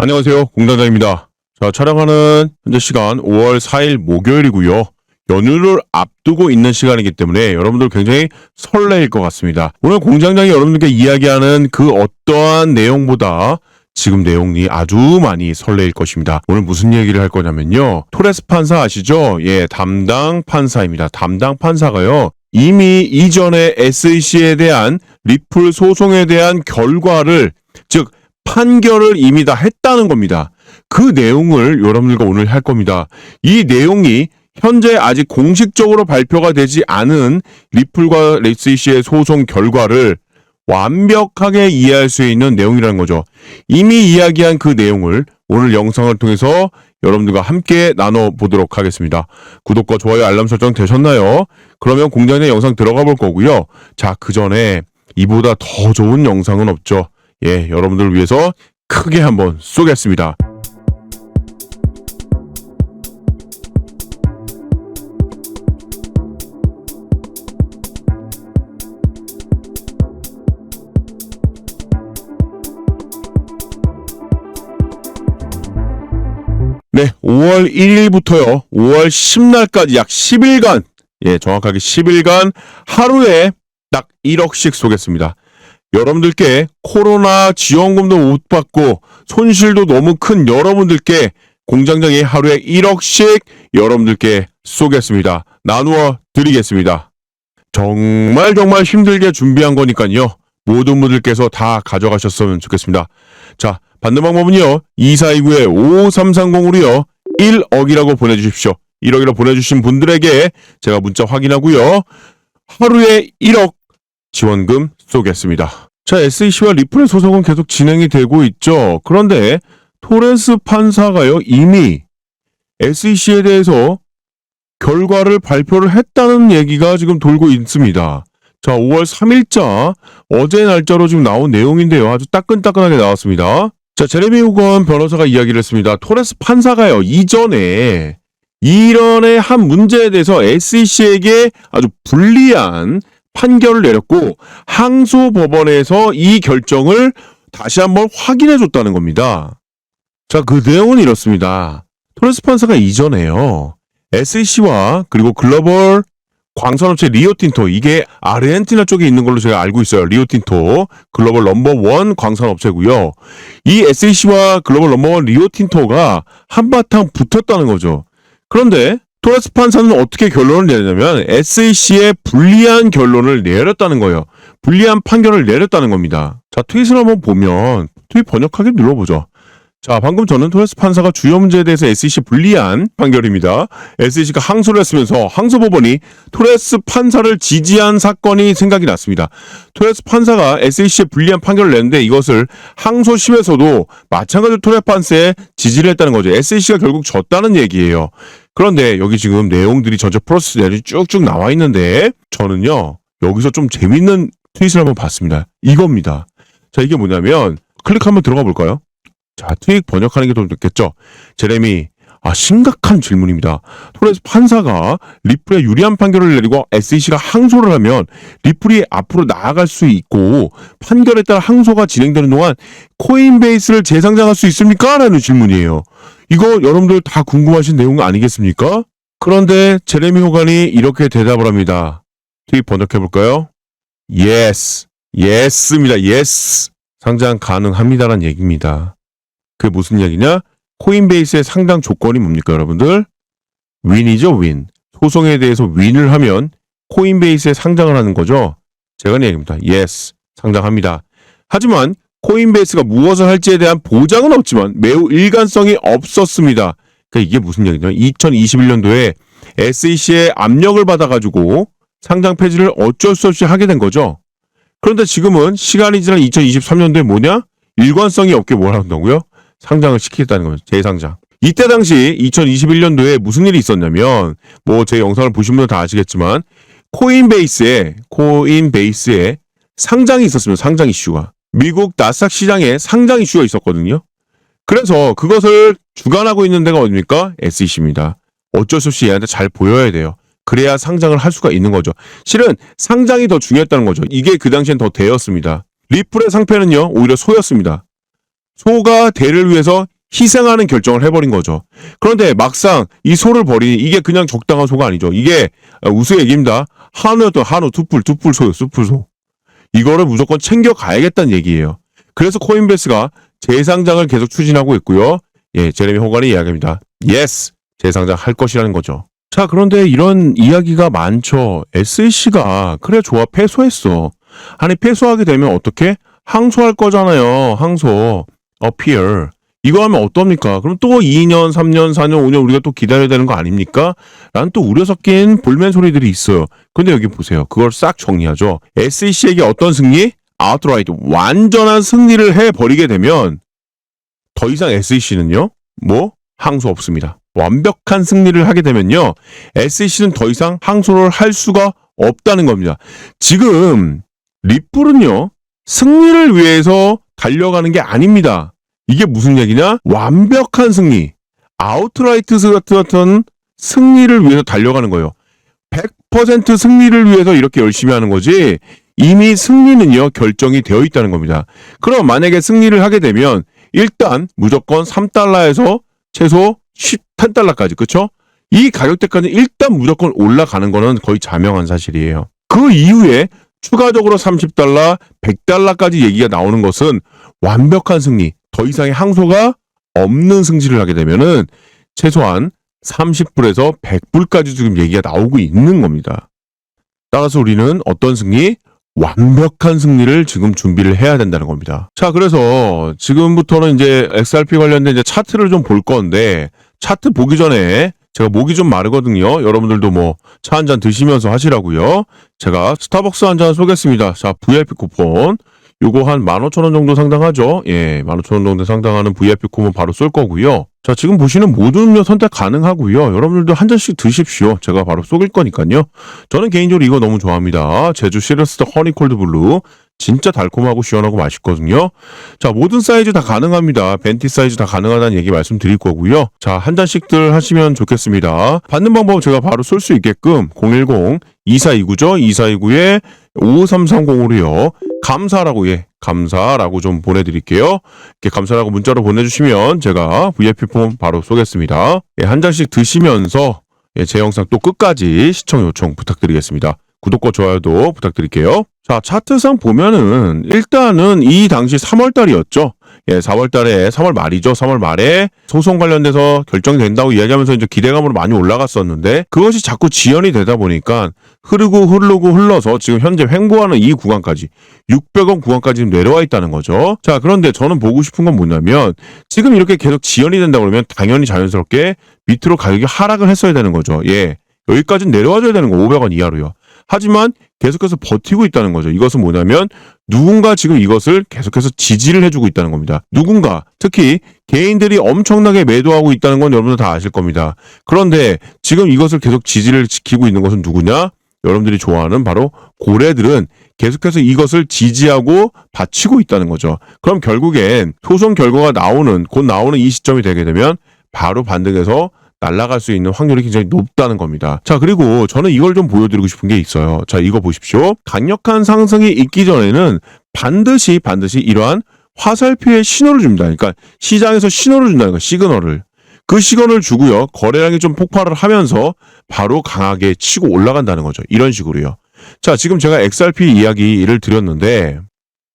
안녕하세요. 공단장입니다. 자, 촬영하는 현재 시간 5월 4일 목요일이고요. 연휴를 앞두고 있는 시간이기 때문에 여러분들 굉장히 설레일 것 같습니다. 오늘 공장장이 여러분들께 이야기하는 그 어떠한 내용보다 지금 내용이 아주 많이 설레일 것입니다. 오늘 무슨 얘기를 할 거냐면요. 토레스 판사 아시죠? 예, 담당 판사입니다. 담당 판사가요. 이미 이전에 SEC에 대한 리플 소송에 대한 결과를 즉 판결을 이미 다 했다는 겁니다. 그 내용을 여러분들과 오늘 할 겁니다. 이 내용이 현재 아직 공식적으로 발표가 되지 않은 리플과 SEC의 소송 결과를 완벽하게 이해할 수 있는 내용이라는 거죠. 이미 이야기한 그 내용을 오늘 영상을 통해서 여러분들과 함께 나눠보도록 하겠습니다. 구독과 좋아요, 알람 설정 되셨나요? 그러면 공장의 영상 들어가 볼 거고요. 자, 그 전에 이보다 더 좋은 영상은 없죠. 예, 여러분들을 위해서 크게 한번 쏘겠습니다. 네, 5월 1일부터요, 5월 10날까지 약 10일간, 예, 정확하게 10일간 하루에 딱 1억씩 쏘겠습니다. 여러분들께 코로나 지원금도 못 받고 손실도 너무 큰 여러분들께 공장장이 하루에 1억씩 여러분들께 쏘겠습니다. 나누어 드리겠습니다. 정말 정말 힘들게 준비한 거니까요. 모든 분들께서 다 가져가셨으면 좋겠습니다. 자, 받는 방법은요. 2429-5330으로요. 1억이라고 보내주십시오. 1억이라고 보내주신 분들에게 제가 문자 확인하고요. 하루에 1억 지원금 쏘겠습니다. 자, SEC와 리플의 소송은 계속 진행이 되고 있죠. 그런데 토레스 판사가요, 이미 SEC에 대해서 결과를 발표를 했다는 얘기가 지금 돌고 있습니다. 자, 5월 3일자 어제 날짜로 지금 나온 내용인데요. 아주 따끈따끈하게 나왔습니다. 자, 제레미 후건 변호사가 이야기를 했습니다. 토레스 판사가요, 이전에 이런의 한 문제에 대해서 SEC에게 아주 불리한 판결을 내렸고 항소 법원에서 이 결정을 다시 한번 확인해 줬다는 겁니다. 자, 그 내용은 이렇습니다. 토레스 판사가 이전에요. SEC와 그리고 글로벌 광산업체 리오틴토 이게 아르헨티나 쪽에 있는 걸로 제가 알고 있어요. 리오틴토 글로벌 넘버 원 광산업체고요. 이 SEC와 글로벌 넘버 원 리오틴토가 한바탕 붙었다는 거죠. 그런데 토레스 판사는 어떻게 결론을 내냐면 SAC에 불리한 결론을 내렸다는 거예요. 불리한 판결을 내렸다는 겁니다. 자, 트윗을 한번 보면 트윗 번역하기 눌러보죠. 자, 방금 저는 토레스 판사가 주요 문제에 대해서 SEC 불리한 판결입니다. SEC가 항소를 했으면서 항소법원이 토레스 판사를 지지한 사건이 생각이 났습니다. 토레스 판사가 SEC에 불리한 판결을 냈는데 이것을 항소심에서도 마찬가지로 토레스 판사에 지지를 했다는 거죠. SEC가 결국 졌다는 얘기예요. 그런데 여기 지금 내용들이 전체 프로세스 내용이 쭉쭉 나와 있는데 저는요 여기서 좀 재밌는 트윗을 한번 봤습니다. 이겁니다. 자 이게 뭐냐면 클릭 한번 들어가 볼까요? 자 트윗 번역하는 게 더 좋겠죠. 제레미 아 심각한 질문입니다. 토레스 판사가 리플에 유리한 판결을 내리고 SEC가 항소를 하면 리플이 앞으로 나아갈 수 있고 판결에 따라 항소가 진행되는 동안 코인베이스를 재상장할 수 있습니까? 라는 질문이에요. 이거 여러분들 다 궁금하신 내용 아니겠습니까? 그런데 제레미 호간이 이렇게 대답을 합니다. 트윗 번역해 볼까요? Yes, Yes입니다. Yes. 상장 가능합니다라는 얘기입니다. 그게 무슨 얘기냐? 코인베이스의 상당 조건이 뭡니까, 여러분들? 윈이죠, 윈. 소송에 대해서 윈을 하면 코인베이스에 상장을 하는 거죠. 제가 하는 얘기입니다. Yes, 상장합니다. 하지만 코인베이스가 무엇을 할지에 대한 보장은 없지만 매우 일관성이 없었습니다. 그러니까 이게 무슨 얘기냐? 2021년도에 SEC의 압력을 받아가지고 상장 폐지를 어쩔 수 없이 하게 된 거죠. 그런데 지금은 시간이 지난 2023년도에 뭐냐? 일관성이 없게 뭘 한다고요? 상장을 시키겠다는 거죠. 재상장. 이때 당시 2021년도에 무슨 일이 있었냐면 뭐 제 영상을 보신 분들 다 아시겠지만 코인베이스에 코인베이스에 상장이 있었습니다. 상장 이슈가. 미국 나스닥 시장에 상장 이슈가 있었거든요. 그래서 그것을 주관하고 있는 데가 어딥니까? SEC입니다. 어쩔 수 없이 얘한테 잘 보여야 돼요. 그래야 상장을 할 수가 있는 거죠. 실은 상장이 더 중요했다는 거죠. 이게 그 당시엔 더 대였습니다. 리플의 상패는요, 오히려 소였습니다. 소가 대를 위해서 희생하는 결정을 해버린 거죠. 그런데 막상 이 소를 버리니 이게 그냥 적당한 소가 아니죠. 이게 어, 우스 얘기입니다. 한우였던 한우, 투뿔, 투뿔 소요, 투뿔 소. 이거를 무조건 챙겨 가야겠다는 얘기예요. 그래서 코인베스가 재상장을 계속 추진하고 있고요. 예, 제레미 호간이 이야기합니다. 예스! 재상장 할 것이라는 거죠. 자, 그런데 이런 이야기가 많죠. SEC가 그래 좋아 패소했어. 아니 패소하게 되면 어떻게? 항소할 거잖아요. 항소. 어피얼. 이거 하면 어떻습니까? 그럼 또 2년, 3년, 4년, 5년 우리가 또 기다려야 되는 거 아닙니까? 라는 또 우려 섞인 볼멘 소리들이 있어요. 근데 여기 보세요. 그걸 싹 정리하죠. SEC에게 어떤 승리? 아웃라이트 완전한 승리를 해버리게 되면 더 이상 SEC는요? 뭐? 항소 없습니다. 완벽한 승리를 하게 되면요. SEC는 더 이상 항소를 할 수가 없다는 겁니다. 지금 리플은요. 승리를 위해서 달려가는 게 아닙니다. 이게 무슨 얘기냐? 완벽한 승리. 아웃라이트 같은 승리를 위해서 달려가는 거예요. 100% 승리를 위해서 이렇게 열심히 하는 거지. 이미 승리는요, 결정이 되어 있다는 겁니다. 그럼 만약에 승리를 하게 되면 일단 무조건 3달러에서 최소 13달러까지, 그쵸? 이 가격대까지 일단 무조건 올라가는 거는 거의 자명한 사실이에요. 그 이후에 추가적으로 30달러, 100달러까지 얘기가 나오는 것은 완벽한 승리, 더 이상의 항소가 없는 승지를 하게 되면은 최소한 30불에서 100불까지 지금 얘기가 나오고 있는 겁니다. 따라서 우리는 어떤 승리? 완벽한 승리를 지금 준비를 해야 된다는 겁니다. 자, 그래서 지금부터는 이제 XRP 관련된 이제 차트를 좀 볼 건데 차트 보기 전에 제가 목이 좀 마르거든요. 여러분들도 뭐 차 한 잔 드시면서 하시라고요. 제가 스타벅스 한 잔 쏘겠습니다. 자, VIP 쿠폰. 요거 한 15,000원 정도 상당하죠? 예, 15,000원 정도 상당하는 VIP 쿠폰 바로 쏠 거고요. 자, 지금 보시는 모든 음료 선택 가능하고요. 여러분들도 한 잔씩 드십시오. 제가 바로 쏘길 거니까요. 저는 개인적으로 이거 너무 좋아합니다. 제주 시러스트 허니콜드 블루. 진짜 달콤하고 시원하고 맛있거든요. 자, 모든 사이즈 다 가능합니다. 벤티 사이즈 다 가능하다는 얘기 말씀드릴 거고요. 자, 한 잔씩들 하시면 좋겠습니다. 받는 방법 제가 바로 쏠 수 있게끔 010 2429죠. 2429에 55330으로요. 감사라고 예, 감사라고 좀 보내드릴게요. 이렇게 감사라고 문자로 보내주시면 제가 VIP 폼 바로 쏘겠습니다. 예, 한 잔씩 드시면서 예, 제 영상 또 끝까지 시청 요청 부탁드리겠습니다. 구독과 좋아요도 부탁드릴게요. 자, 차트상 보면은 일단은 이 당시 3월 달이었죠. 예, 4월 달에 3월 말이죠. 3월 말에 소송 관련돼서 결정된다고 이야기하면서 이제 기대감으로 많이 올라갔었는데 그것이 자꾸 지연이 되다 보니까 흐르고 흐르고 흘러서 지금 현재 횡보하는 이 구간까지 600원 구간까지 내려와 있다는 거죠. 자, 그런데 저는 보고 싶은 건 뭐냐면 지금 이렇게 계속 지연이 된다 그러면 당연히 자연스럽게 밑으로 가격이 하락을 했어야 되는 거죠. 예. 여기까지는 내려와줘야 되는 거 500원 이하로요. 하지만 계속해서 버티고 있다는 거죠. 이것은 뭐냐면 누군가 지금 이것을 계속해서 지지를 해주고 있다는 겁니다. 누군가 특히 개인들이 엄청나게 매도하고 있다는 건 여러분들 다 아실 겁니다. 그런데 지금 이것을 계속 지지를 지키고 있는 것은 누구냐? 여러분들이 좋아하는 바로 고래들은 계속해서 이것을 지지하고 바치고 있다는 거죠. 그럼 결국엔 소송 결과가 나오는 곧 나오는 이 시점이 되게 되면 바로 반등해서 날아갈 수 있는 확률이 굉장히 높다는 겁니다. 자, 그리고 저는 이걸 좀 보여드리고 싶은 게 있어요. 자, 이거 보십시오. 강력한 상승이 있기 전에는 반드시, 반드시 이러한 화살표의 신호를 줍니다. 그러니까 시장에서 신호를 준다는 거예요. 시그널을. 그 시그널을 주고요. 거래량이 좀 폭발을 하면서 바로 강하게 치고 올라간다는 거죠. 이런 식으로요. 자, 지금 제가 XRP 이야기를 드렸는데,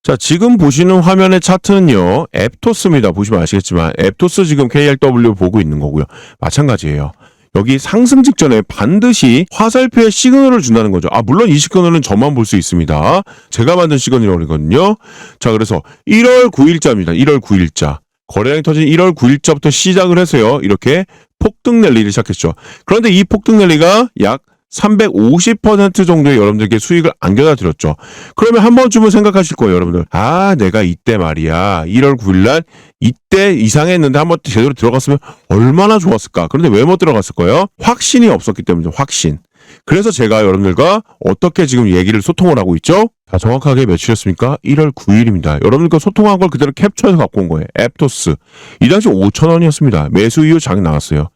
자, 지금 보시는 화면의 차트는요, 앱토스입니다. 보시면 아시겠지만, 앱토스 지금 KLW 보고 있는 거고요. 마찬가지예요. 여기 상승 직전에 반드시 화살표에 시그널을 준다는 거죠. 아, 물론 이 시그널은 저만 볼 수 있습니다. 제가 만든 시그널이거든요. 자, 그래서 1월 9일자입니다. 1월 9일자. 거래량이 터진 1월 9일자부터 시작을 해서요. 이렇게 폭등 랠리를 시작했죠. 그런데 이 폭등 랠리가 약 350% 정도의 여러분들께 수익을 안겨다 드렸죠. 그러면 한 번쯤은 생각하실 거예요, 여러분들. 아, 내가 이때 말이야. 1월 9일 날 이때 이상했는데 한번 제대로 들어갔으면 얼마나 좋았을까. 그런데 왜 못 들어갔을 거예요? 확신이 없었기 때문이죠, 확신. 그래서 제가 여러분들과 어떻게 지금 얘기를 소통을 하고 있죠? 자, 정확하게 며칠이었습니까? 1월 9일입니다. 여러분들과 소통한 걸 그대로 캡처해서 갖고 온 거예요. 앱토스. 이 당시 5,000원이었습니다. 매수 이후 장이 나왔어요.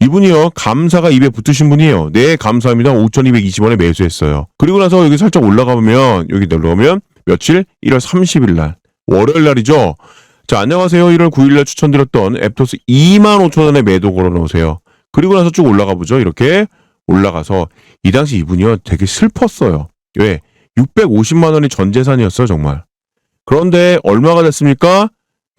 이분이요, 감사가 입에 붙으신 분이에요. 네, 감사합니다. 5,220원에 매수했어요. 그리고 나서 여기 살짝 올라가 보면, 여기 내려오면, 며칠? 1월 30일 날. 월요일 날이죠? 자, 안녕하세요. 1월 9일 날 추천드렸던 앱토스 25,000원에 매도 걸어 놓으세요. 그리고 나서 쭉 올라가 보죠. 이렇게 올라가서 이 당시 이분이요 되게 슬펐어요. 왜? 650만 원이 전 재산이었어요, 정말. 그런데 얼마가 됐습니까?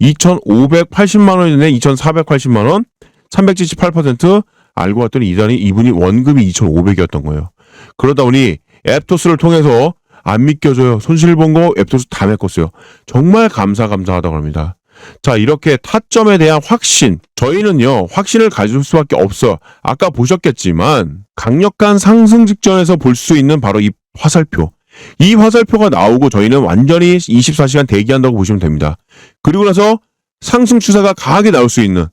2,580만 원이 되네. 2,480만 원. 378% 알고 봤더니 이단이 이분이 원금이 2,500이었던 거예요. 그러다 보니 앱토스를 통해서 안 믿겨져요. 손실 본 거 앱토스 다 메꿨어요. 정말 감사 감사하다고 합니다. 자, 이렇게 타점에 대한 확신. 저희는요, 확신을 가질 수밖에 없어요. 아까 보셨겠지만, 강력한 상승 직전에서 볼 수 있는 바로 이 화살표. 이 화살표가 나오고 저희는 완전히 24시간 대기한다고 보시면 됩니다. 그리고 나서 상승 추세가 강하게 나올 수 있는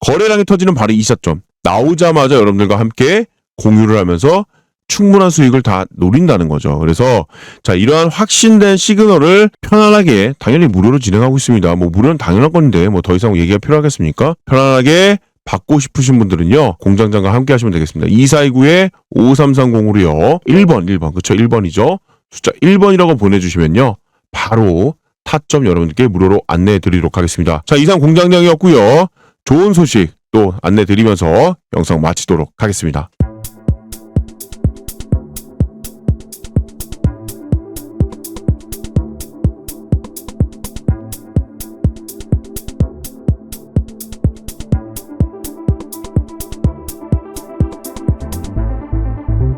거래량이 터지는 바로 이 시점. 나오자마자 여러분들과 함께 공유를 하면서 충분한 수익을 다 노린다는 거죠. 그래서 자 이러한 확신된 시그널을 편안하게 당연히 무료로 진행하고 있습니다. 뭐 무료는 당연한 건데 뭐 더 이상 얘기가 필요하겠습니까? 편안하게 받고 싶으신 분들은요 공장장과 함께 하시면 되겠습니다. 2429에 5330으로요 1번 1번 그쵸 1번이죠. 숫자 1번이라고 보내주시면요 바로 타점 여러분들께 무료로 안내해 드리도록 하겠습니다. 자 이상 공장장이었고요. 좋은 소식 또 안내 드리면서 영상 마치도록 하겠습니다.